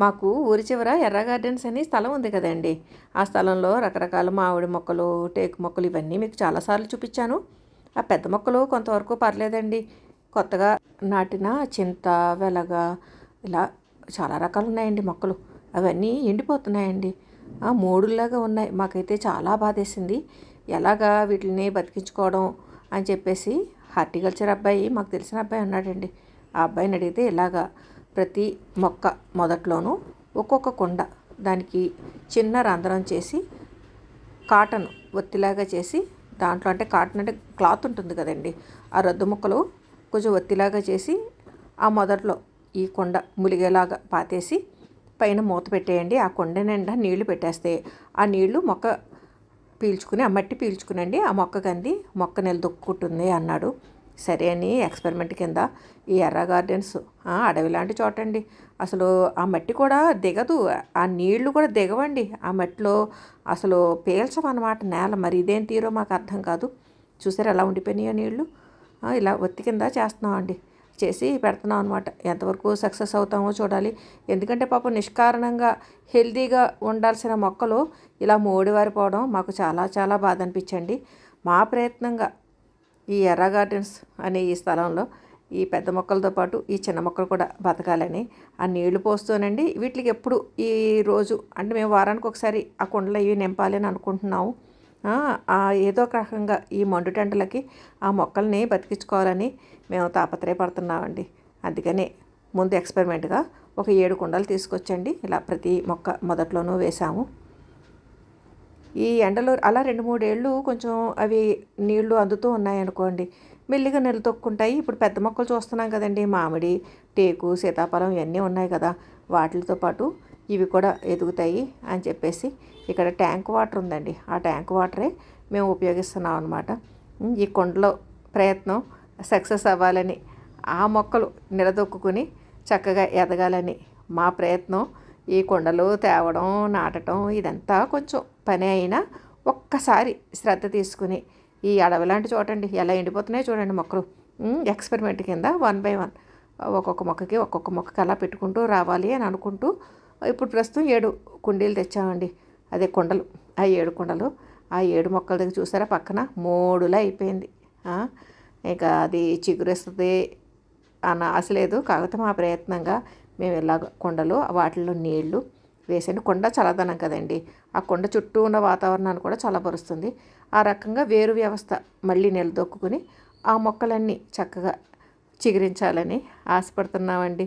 మాకు ఊరి చివర ఎర్ర గార్డెన్స్ అని స్థలం ఉంది కదండి. ఆ స్థలంలో రకరకాల మామిడి మొక్కలు టేకు మొక్కలు ఇవన్నీ మీకు చాలాసార్లు చూపించాను. ఆ పెద్ద మొక్కలు కొంతవరకు పర్లేదండి. కొత్తగా నాటిన చింత వెలగ ఇలా చాలా రకాలు ఉన్నాయండి మొక్కలు. అవన్నీ ఎండిపోతున్నాయండి. ఆ మూడులాగా ఉన్నాయి. మాకైతే చాలా బాధేసింది. ఎలాగా వీటిని బతికించుకోవడం అని చెప్పేసి హార్టికల్చర్ అబ్బాయి మాకు తెలిసిన అబ్బాయి ఉన్నాడండి. ఆ అబ్బాయిని అడిగితే ఇలాగా ప్రతి మొక్క మొదట్లోనూ ఒక్కొక్క కుండ దానికి చిన్న రంధ్రం చేసి కాటన్ ఒత్తిలాగా చేసి దాంట్లో అంటే కాటన్ అంటే క్లాత్ ఉంటుంది కదండి. ఆ రద్దు ముక్కలు కొంచెం ఒత్తిలాగా చేసి ఆ మొదట్లో ఈ కొండ ములిగేలాగా పాతేసి పైన మూత పెట్టేయండి. ఆ కొండ నిండా నీళ్ళు పెట్టేస్తే ఆ నీళ్ళు మొక్క పీల్చుకుని ఆ మట్టి పీల్చుకునండి. ఆ మొక్క కంది మొక్క నిలదొక్కుంటుంది అన్నాడు. సరే అని ఎక్స్పెరిమెంట్ కింద ఈ ఎర్ర గార్డెన్స్ అడవి లాంటి చోటండి. అసలు ఆ మట్టి కూడా దిగదు. ఆ నీళ్ళు కూడా దిగవండి. ఆ మట్టిలో అసలు పీల్చమన్నమాట నేల మరి ఇదేం తీరో మాకు అర్థం కాదు. చూసారు ఎలా ఉండిపోయినాయో నీళ్ళు? ఇలా ఒత్తి కింద చేస్తున్నాం అండి చేసి పెడుతున్నాం అనమాట ఎంతవరకు సక్సెస్ అవుతామో చూడాలి. ఎందుకంటే పాపం నిష్కారణంగా హెల్తీగా ఉండాల్సిన మొక్కలు ఇలా మోడివారిపోవడం మాకు చాలా చాలా బాధ అనిపించండి. మా ప్రయత్నంగా ఈ ఎర్ర గార్డెన్స్ అనే ఈ స్థలంలో ఈ పెద్ద మొక్కలతో పాటు ఈ చిన్న మొక్కలు కూడా బతకాలని ఆ నీళ్ళు పోస్తూనండి. వీటికి ఎప్పుడు ఈ రోజు అంటే మేము వారానికి ఒకసారి ఆ కుండలు ఇవి నింపాలి అని అనుకుంటున్నాము. ఏదో ఒక రకంగా ఈ మండు టెంటలకి ఆ మొక్కల్ని బతికించుకోవాలని మేము తాపత్రయపడుతున్నామండి. అందుకనే ముందు ఎక్స్పెరిమెంట్గా ఒక ఏడు కుండలు తీసుకొచ్చండి. ఇలా ప్రతి మొక్క మొదట్లోనూ వేసాము ఈ ఎండలో అలా రెండు మూడేళ్ళు కొంచెం అవి నీళ్ళు అందుతూ ఉన్నాయనుకోండి మెల్లిగా నిలదొక్కుంటాయి ఇప్పుడు పెద్ద మొక్కలు చూస్తున్నాం కదండి మామిడి టేకు సీతాఫలం ఇవన్నీ ఉన్నాయి కదా వాటితో పాటు ఇవి కూడా ఎదుగుతాయి అని చెప్పేసి ఇక్కడ ట్యాంక్ వాటర్ ఉందండి. ఆ ట్యాంక్ వాటరే మేము ఉపయోగిస్తున్నాం అనమాట ఈ కొండలో ప్రయత్నం సక్సెస్ అవ్వాలని ఆ మొక్కలు నిలదొక్కుని చక్కగా ఎదగాలని మా ప్రయత్నం. ఈ కొండలు తేవడం నాటడం ఇదంతా కొంచెం పని అయినా ఒక్కసారి శ్రద్ధ తీసుకుని ఈ అడవి లాంటి చూడండి ఎలా ఎండిపోతున్నాయో చూడండి మొక్కలు. ఎక్స్పెరిమెంట్ కింద వన్ బై వన్ ఒక్కొక్క మొక్కకి ఒక్కొక్క మొక్కకి అలా పెట్టుకుంటూ రావాలి అని అనుకుంటూ ఇప్పుడు ప్రస్తుతం ఏడు కుండీలు తెచ్చామండి. అదే కుండలు. ఆ ఏడు కుండలు ఆ ఏడు మొక్కల దగ్గర చూసారా? పక్కన మూడులా అయిపోయింది. ఇంకా ఇక అది చిగురిస్తుంది అన్న ఆశ లేదు. కాకపోతే మా ప్రయత్నంగా మేము ఇలాగ కొండలు వాటిలో నీళ్ళు వేసాను. కొండ చల్లదనం కదండి. ఆ కొండ చుట్టూ ఉన్న వాతావరణాన్ని కూడా చల్లబరుస్తుంది. ఆ రకంగా వేరు వ్యవస్థ మళ్ళీ నిలదొక్కుని ఆ మొక్కలన్నీ చక్కగా చిగురించాలని ఆశపడుతున్నామండి.